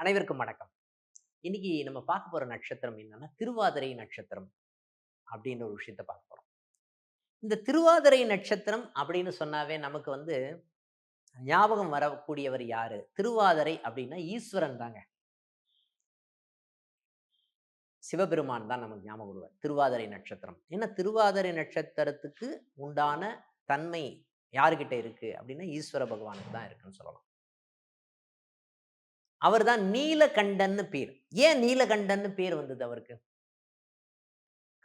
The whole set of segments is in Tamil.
அனைவருக்கும் வணக்கம். இன்னைக்கு நம்ம பார்க்க போற நட்சத்திரம் என்னன்னா திருவாதிரை நட்சத்திரம் அப்படின்ற ஒரு விஷயத்த பார்க்க போறோம். இந்த திருவாதிரை நட்சத்திரம் அப்படின்னு சொன்னாவே நமக்கு வந்து ஞாபகம் வரக்கூடியவர் யாரு? திருவாதிரை அப்படின்னா ஈஸ்வரன் தாங்க. சிவபெருமான் தான் நமக்கு ஞாபகம் வருவார். திருவாதிரை நட்சத்திரம். ஏன்னா திருவாதிரை நட்சத்திரத்துக்கு உண்டான தன்மை யாருக்கிட்ட இருக்கு? அப்படின்னா ஈஸ்வர பகவானுக்கு தான் இருக்குன்னு சொல்லலாம். அவர் தான் நீலகண்டன்னு பேர். ஏன் நீலகண்டன்னு பேர் வந்தது அவருக்கு?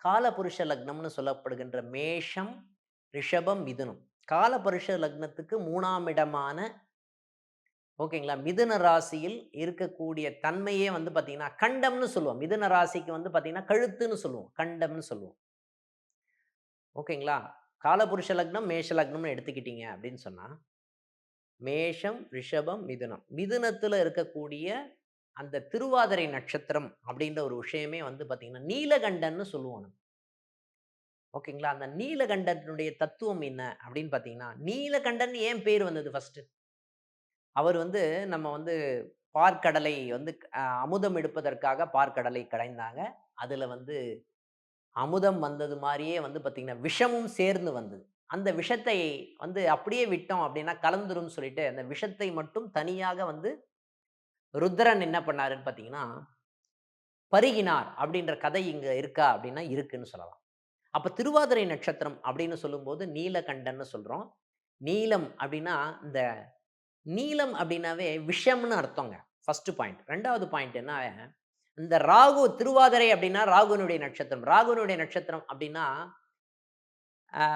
காலபுருஷ லக்னம்னு சொல்லப்படுகின்ற மேஷம் ரிஷபம் மிதுனம். காலபுருஷ லக்னத்துக்கு மூணாம் இடமான ஓகேங்களா மிதுன ராசியில் இருக்கக்கூடிய தன்மையே வந்து பார்த்தீங்கன்னா கண்டம்னு சொல்லுவோம். மிதுன ராசிக்கு வந்து பார்த்தீங்கன்னா கழுத்துன்னு சொல்லுவோம். கண்டம்னு சொல்லுவோம். ஓகேங்களா? காலபுருஷ லக்னம் மேஷ லக்னம்னு எடுத்துக்கிட்டீங்க அப்படின்னு சொன்னா மேஷம் ரிஷபம் மிதுனம். மிதுனத்தில் இருக்கக்கூடிய அந்த திருவாதிரை நட்சத்திரம் அப்படின்ற ஒரு விஷயமே வந்து பார்த்தீங்கன்னா நீலகண்டன்னு சொல்லுவோம் நம்ம ஓகேங்களா? அந்த நீலகண்டனுடைய தத்துவம் என்ன அப்படின்னு பார்த்தீங்கன்னா நீலகண்டன் ஏன் பேர் வந்தது ஃபர்ஸ்ட் அவர் வந்து நம்ம வந்து பார்க்கடலை வந்து அமுதம் எடுப்பதற்காக பார்க்கடலை கடைந்தாங்க. அதில் வந்து அமுதம் வந்தது மாதிரியே வந்து பார்த்தீங்கன்னா விஷமும் சேர்ந்து வந்தது. அந்த விஷத்தை வந்து அப்படியே விட்டோம் அப்படின்னா கலந்துரும்னு சொல்லிட்டு அந்த விஷத்தை மட்டும் தனியாக வந்து ருத்ரன் என்ன பண்ணாருன்னு பார்த்தீங்கன்னா பருகினார் அப்படின்ற கதை இங்கே இருக்கா அப்படின்னா இருக்குன்னு சொல்லலாம். அப்போ திருவாதிரை நட்சத்திரம் அப்படின்னு சொல்லும்போது நீலகண்டன்னு சொல்கிறோம் நீலம் அப்படின்னா இந்த நீலம் அப்படின்னாவே விஷம்னு அர்த்தங்க. ஃபஸ்ட்டு பாயிண்ட் ரெண்டாவது பாயிண்ட் என்ன? இந்த ராகு திருவாதிரை அப்படின்னா ராகுனுடைய நட்சத்திரம். ராகுனுடைய நட்சத்திரம் அப்படின்னா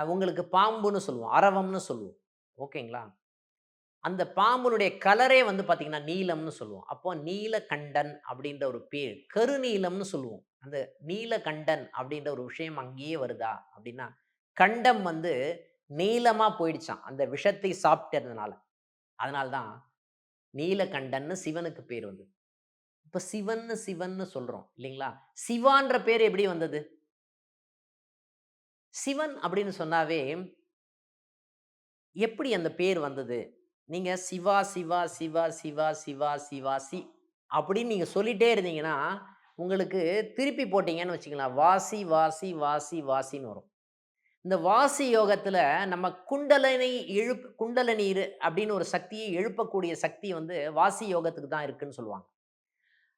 உங்களுக்கு பாம்புன்னு சொல்லுவோம். அரவம்னு சொல்லுவோம். ஓகேங்களா? அந்த பாம்புனுடைய கலரே வந்து பார்த்தீங்கன்னா நீலம்னு சொல்லுவோம். அப்போ நீலகண்டன் அப்படின்ற ஒரு பேர் கருநீலம்னு சொல்லுவோம். அந்த நீலகண்டன் அப்படின்ற ஒரு விஷயம் அங்கேயே வருதா அப்படின்னா கண்டம் வந்து நீளமாக போயிடுச்சான் அந்த விஷத்தை சாப்பிட்டதுனால. அதனால்தான் நீலகண்டன்னு சிவனுக்கு பேர் வந்தது. இப்போ சிவன்னு சிவன்னு சொல்கிறோம் இல்லைங்களா? சிவான்ற பேர் எப்படி வந்தது? சிவன் அப்படின்னு சொன்னாவே எப்படி அந்த பேர் வந்தது? நீங்கள் சிவா சிவா சிவா சிவா சிவா சிவா சி அப்படின்னு நீங்கள் சொல்லிட்டே இருந்தீங்கன்னா உங்களுக்கு திருப்பி போட்டீங்கன்னு வச்சுக்கலாம் வாசி வாசி வாசி வாசின்னு வரும். இந்த வாசி யோகத்தில் நம்ம குண்டலனை எழுப் குண்டல அப்படின்னு ஒரு சக்தியை எழுப்பக்கூடிய சக்தி வந்து வாசி யோகத்துக்கு தான் இருக்குன்னு சொல்லுவாங்க.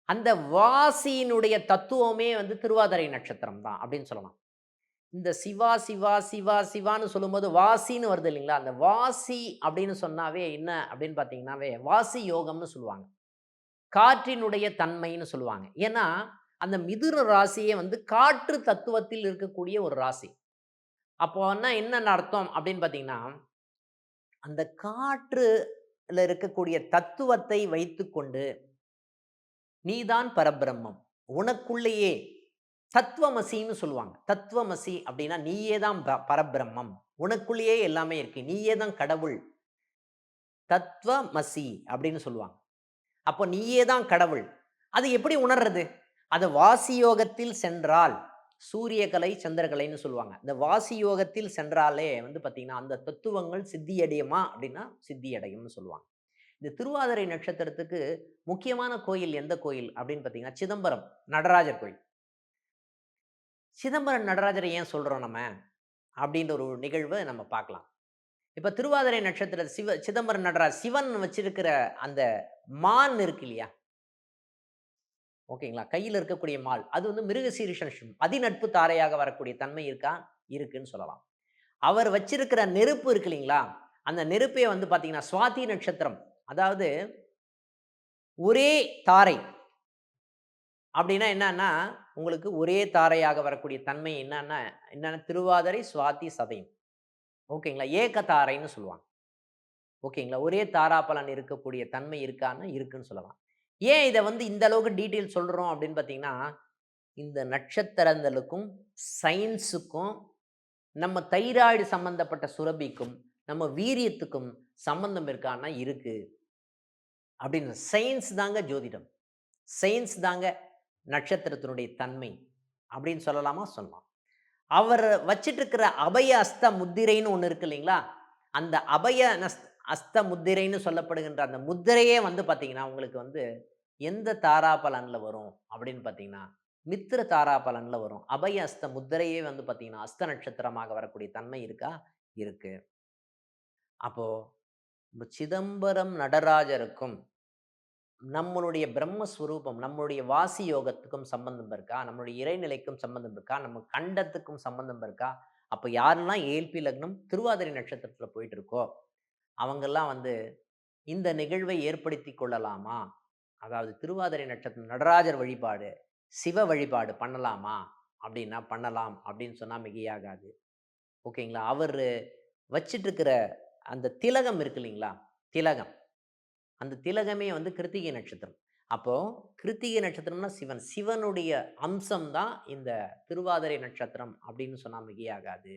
அந்த வாசியினுடைய தத்துவமே வந்து திருவாதிரை நட்சத்திரம் தான் அப்படின்னு சொல்லலாம். இந்த சிவா சிவா சிவா சிவான்னு சொல்லும்போது வாசின்னு வருது இல்லைங்களா? அந்த வாசி அப்படின்னு சொன்னாவே என்ன அப்படின்னு பார்த்தீங்கன்னாவே வாசி யோகம்னு சொல்லுவாங்க. காற்றினுடைய தன்மைன்னு சொல்லுவாங்க. ஏன்னா அந்த மிதுன ராசியே வந்து காற்று தத்துவத்தில் இருக்கக்கூடிய ஒரு ராசி. அப்போன்னா என்ன அர்த்தம் அப்படின்னு பார்த்தீங்கன்னா அந்த காற்றுல இருக்கக்கூடிய தத்துவத்தை வைத்துக்கொண்டு நீதான் பரபிரம்மம். உனக்குள்ளேயே தத்துவமசின்னு சொல்லுவாங்க. தத்துவமசி அப்படின்னா நீயே தான் ப- பரபிரம்மம். உனக்குள்ளேயே எல்லாமே இருக்கு. நீயே தான் கடவுள். தத்துவமசி அப்படின்னு சொல்லுவாங்க. அப்போ நீயே தான் கடவுள். அது எப்படி உணர்றது? அது வாசியோகத்தில் சென்றால் சூரியகலை சந்திரகலைன்னு சொல்லுவாங்க. இந்த வாசி யோகத்தில் சென்றாலே வந்து பார்த்தீங்கன்னா அந்த தத்துவங்கள் சித்தியடையுமா அப்படின்னா சித்தியடையும்னு சொல்லுவாங்க. இந்த திருவாதிரை நட்சத்திரத்துக்கு முக்கியமான கோயில் எந்த கோயில் அப்படின்னு பார்த்தீங்கன்னா சிதம்பரம் நடராஜர் கோயில். சிதம்பரம் நடராஜரை ஏன் சொல்றோம் நம்ம? அப்படின்ற ஒரு நிகழ்வை நம்ம பார்க்கலாம். இப்போ திருவாதிரை நட்சத்திர சிவ சிதம்பரம் நடராஜ் சிவன் வச்சிருக்கிற அந்த மான் இருக்கு இல்லையா? ஓகேங்களா? கையில் இருக்கக்கூடிய மால். அது வந்து மிருகசீரிஷன் அதிநட்பு தாரையாக வரக்கூடிய தன்மை இருக்கா? இருக்குன்னு சொல்லலாம். அவர் வச்சிருக்கிற நெருப்பு இருக்கு இல்லைங்களா? அந்த நெருப்பே வந்து பார்த்தீங்கன்னா சுவாதி நட்சத்திரம். அதாவது ஒரே தாரை. அப்படின்னா என்னன்னா உங்களுக்கு ஒரே தாரையாக வரக்கூடிய தன்மை என்னன்னா என்னன்னா திருவாதிரை சுவாதி சதயம். ஓகேங்களா? ஏக தாரைன்னு சொல்லுவாங்க. ஓகேங்களா? ஒரே தாராபலன் இருக்கக்கூடிய தன்மை இருக்கான்னு இருக்குன்னு சொல்லலாம். ஏன் இதை வந்து இந்த அளவுக்கு டீட்டெயில் சொல்றோம் அப்படின்னு பார்த்தீங்கன்னா இந்த நட்சத்திரங்களுக்கும் சயின்ஸுக்கும் நம்ம தைராய்டு சம்பந்தப்பட்ட சுரபிக்கும் நம்ம வீரியத்துக்கும் சம்பந்தம் இருக்கான்னா இருக்கு. அப்படின்னு. சயின்ஸ் தாங்க ஜோதிடம். சயின்ஸ் தாங்க நட்சத்திரத்தினுடைய தன்மை அப்படின்னு சொல்லலாமா சொல்லலாம் அவர் வச்சிட்டு இருக்கிற அபய அஸ்த முத்திரைன்னு ஒன்று இருக்கு இல்லைங்களா அந்த அபய நஸ்- அஸ்த முத்திரைன்னு சொல்லப்படுகின்ற அந்த முத்திரையே வந்து பார்த்தீங்கன்னா உங்களுக்கு வந்து எந்த தாரா பலனில் வரும் அப்படின்னு பார்த்தீங்கன்னா, மித்திர தாரா பலனில் வரும். அபய அஸ்த முத்திரையே வந்து பார்த்தீங்கன்னா, அஸ்த நட்சத்திரமாக வரக்கூடிய தன்மை இருக்கா? இருக்கு. அப்போது சிதம்பரம் நடராஜருக்கும், நம்மளுடைய பிரம்மஸ்வரூபம், நம்மளுடைய வாசி யோகத்துக்கும் சம்பந்தம் இருக்கா? நம்மளுடைய இறைநிலைக்கும் சம்பந்தம் இருக்கா? நம்ம கண்டத்துக்கும் சம்பந்தம் இருக்கா? அப்போ யாரெல்லாம் ஏல்பி லக்னம் திருவாதிரை நட்சத்திரத்தில் போயிட்டு இருக்கோ, அவங்கெல்லாம் வந்து இந்த நிகழ்வை ஏற்படுத்தி கொள்ளலாமா? அதாவது திருவாதிரை நட்சத்திரம் நடராஜர் வழிபாடு, சிவ வழிபாடு பண்ணலாமா? அப்படின்னா பண்ணலாம் அப்படின்னு சொன்னால் மிகையாகாது. ஓகேங்களா? அவர் வச்சிட்டு இருக்கிற அந்த திலகம் இருக்கு இல்லைங்களா? திலகம். அந்த திலகமே வந்து கிருத்திகை நட்சத்திரம். அப்போ கிருத்திகை நட்சத்திரம்னா சிவன். சிவனுடைய அம்சம் தான் இந்த திருவாதிரை நட்சத்திரம் அப்படின்னு சொன்னால் மிகையாகாது.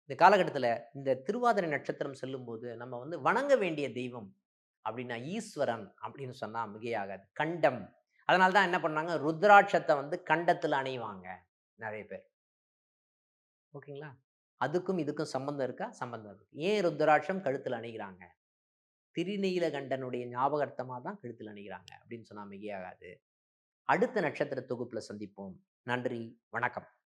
இந்த காலகட்டத்தில் இந்த திருவாதிரை நட்சத்திரம் செல்லும்போது, நம்ம வந்து வணங்க வேண்டிய தெய்வம் அப்படின்னா ஈஸ்வரன் அப்படின்னு சொன்னால் மிகையாகாது. கண்டம். அதனால தான் என்ன பண்ணாங்க, ருத்ராட்சத்தை வந்து கண்டத்தில் அணிவாங்க நிறைய பேர். ஓகேங்களா? அதுக்கும் இதுக்கும் சம்பந்தம் இருக்கா? சம்பந்தம் இருக்கு. ஏன் ருத்ராட்சம் கழுத்தில் அணிகிறாங்க? திருநீலகண்டனுடைய ஞாபகார்த்தமா தான் கழுத்தில் அணிகிறாங்க அப்படின்னு சொன்னா மிகையாகாது. அடுத்த நட்சத்திர தொகுப்பில் சந்திப்போம். நன்றி, வணக்கம்.